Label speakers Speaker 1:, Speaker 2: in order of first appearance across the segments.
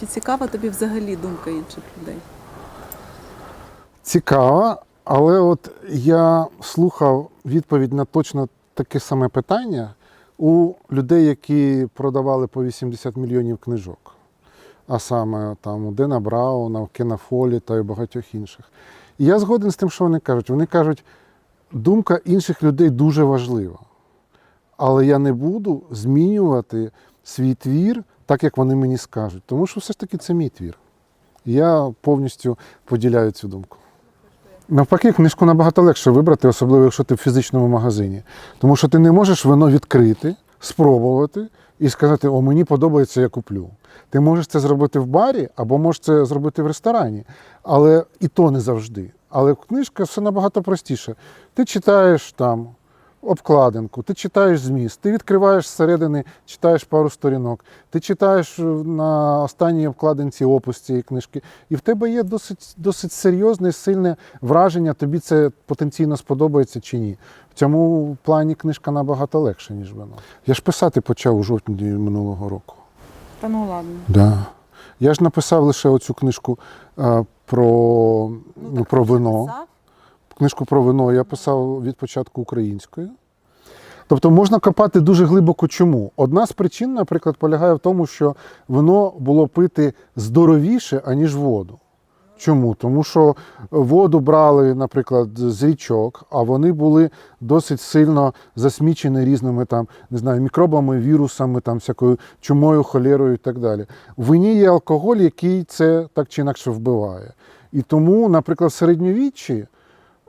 Speaker 1: Чи цікава тобі взагалі думка інших людей?
Speaker 2: Цікаво, але от я слухав відповідь на точно таке саме питання у людей, які продавали по 80 мільйонів книжок. А саме там у Дена Брауна, у Кена та й багатьох інших. І я згоден з тим, що вони кажуть. Вони кажуть, думка інших людей дуже важлива. Але я не буду змінювати свій твір так, як вони мені скажуть. Тому що все ж таки це мій твір. Я повністю поділяю цю думку. Навпаки, книжку набагато легше вибрати, особливо якщо ти в фізичному магазині. Тому що ти не можеш вино відкрити, спробувати і сказати, о, мені подобається, я куплю. Ти можеш це зробити в барі або можеш це зробити в ресторані, але і то не завжди. Але книжка все набагато простіше. Ти читаєш там обкладинку, ти читаєш зміст, ти відкриваєш зсередини, читаєш пару сторінок, ти читаєш е, на останній обкладинці опис цієї книжки, і в тебе є досить, досить серйозне, сильне враження, тобі це потенційно сподобається чи ні. В цьому плані книжка набагато легша, ніж вино. Я ж писати почав у жовтні минулого року.
Speaker 1: Та ну ладно.
Speaker 2: Да. Я ж написав лише оцю книжку е, про, ну, про вино. Книжку про вино я писав від початку українською. Тобто можна копати дуже глибоко чому. Одна з причин, наприклад, полягає в тому, що вино було пити здоровіше, аніж воду. Чому? Тому що воду брали, наприклад, з річок, а вони були досить сильно засмічені різними там, не знаю, мікробами, вірусами, там, всякою чумою, холерою і так далі. В вині є алкоголь, який це так чи інакше вбиває. І тому, наприклад, в середньовіччі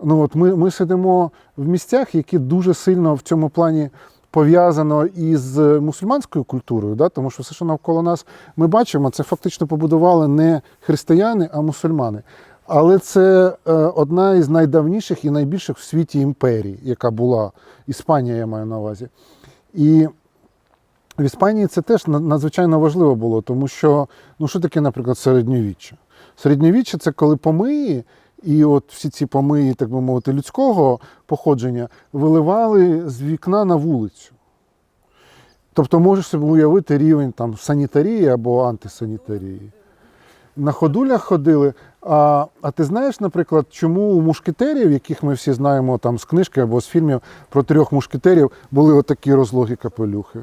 Speaker 2: ну, от ми, ми сидимо в місцях, які дуже сильно в цьому плані пов'язано із мусульманською культурою, да? тому що все, що навколо нас ми бачимо, це фактично побудували не християни, а мусульмани. Але це е, одна із найдавніших і найбільших в світі імперій, яка була Іспанія, я маю на увазі. І в Іспанії це теж надзвичайно важливо було, тому що ну що таке, наприклад, середньовіччя? Середньовіччя це коли помиї, і от всі ці помиї, так би мовити, людського походження виливали з вікна на вулицю. Тобто можеш собі уявити рівень там санітарії або антисанітарії. На ходулях ходили. А, а ти знаєш, наприклад, чому у мушкетерів, яких ми всі знаємо там з книжки або з фільмів про трьох мушкетерів, були отакі розлогі капелюхи?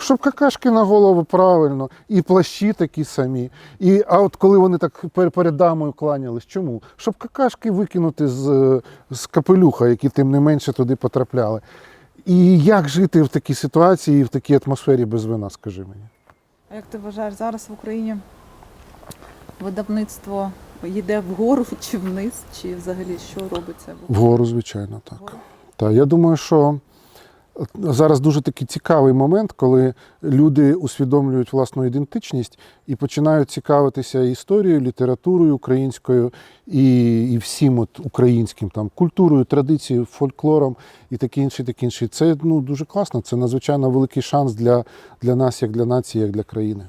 Speaker 2: Щоб какашки на голову правильно, і плащі такі самі. І, а от коли вони так перед дамою кланялись, чому? Щоб какашки викинути з, з капелюха, які тим не менше туди потрапляли. І як жити в такій ситуації, в такій атмосфері без вина, скажи мені?
Speaker 1: А як ти вважаєш, зараз в Україні видавництво йде вгору чи вниз, чи взагалі що робиться?
Speaker 2: Вгору, звичайно, так.
Speaker 1: Вгору?
Speaker 2: Так, я думаю, що зараз дуже такий цікавий момент, коли люди усвідомлюють власну ідентичність і починають цікавитися історією, літературою українською і, і всім от українським там культурою, традицією, фольклором і таке інше, таке інше. Це ну дуже класно. Це надзвичайно великий шанс для, для нас, як для нації, як для країни.